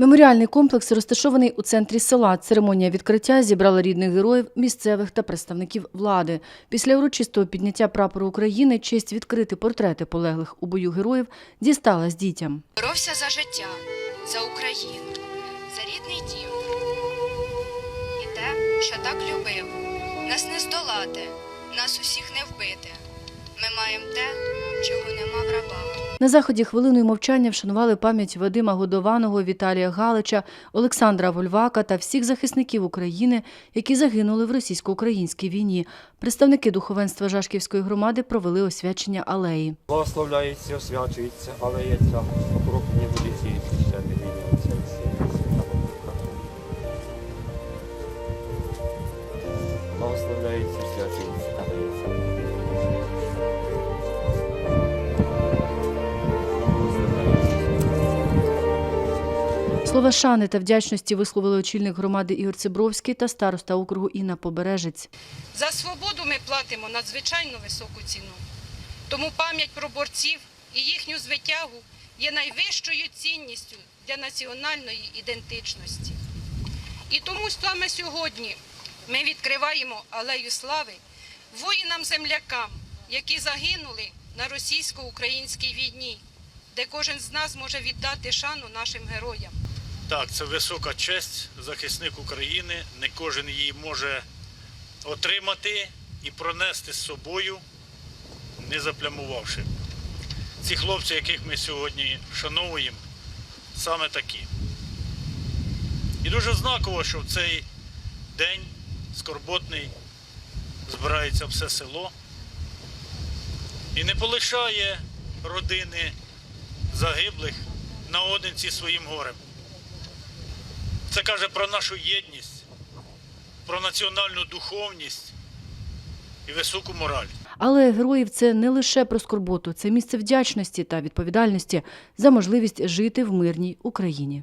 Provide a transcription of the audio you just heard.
Меморіальний комплекс розташований у центрі села. Церемонія відкриття зібрала рідних героїв, місцевих та представників влади. Після урочистого підняття прапору України честь відкрити портрети полеглих у бою героїв дісталась дітям. Боровся за життя, за Україну, за рідний дім. І те, що так любив, нас не здолати, нас усіх не вбити. Ми маємо те, чого нема в рабах. На заході хвилиною мовчання вшанували пам'ять Вадима Годованого, Віталія Галича, Олександра Вольвака та всіх захисників України, які загинули в російсько-українській війні. Представники духовенства Жашківської громади провели освячення алеї. Благословляється, освячується, але є ця вулиці не. Благословляється, освячується, але є ця. Слова шани та вдячності висловили очільник громади Ігор Цибровський та староста округу Інна Побережець. За свободу ми платимо надзвичайно високу ціну. Тому пам'ять про борців і їхню звитягу є найвищою цінністю для національної ідентичності. І тому саме сьогодні ми відкриваємо алею слави воїнам-землякам, які загинули на російсько-українській війні, де кожен з нас може віддати шану нашим героям. Так, це висока честь, захисник України. Не кожен її може отримати і пронести з собою, не заплямувавши. Ці хлопці, яких ми сьогодні вшановуємо, саме такі. І дуже знаково, що в цей день скорботний збирається все село і не полишає родини загиблих наодинці своїм горем. Це каже про нашу єдність, про національну духовність і високу мораль. Але героїв це не лише про скорботу, це місце вдячності та відповідальності за можливість жити в мирній Україні.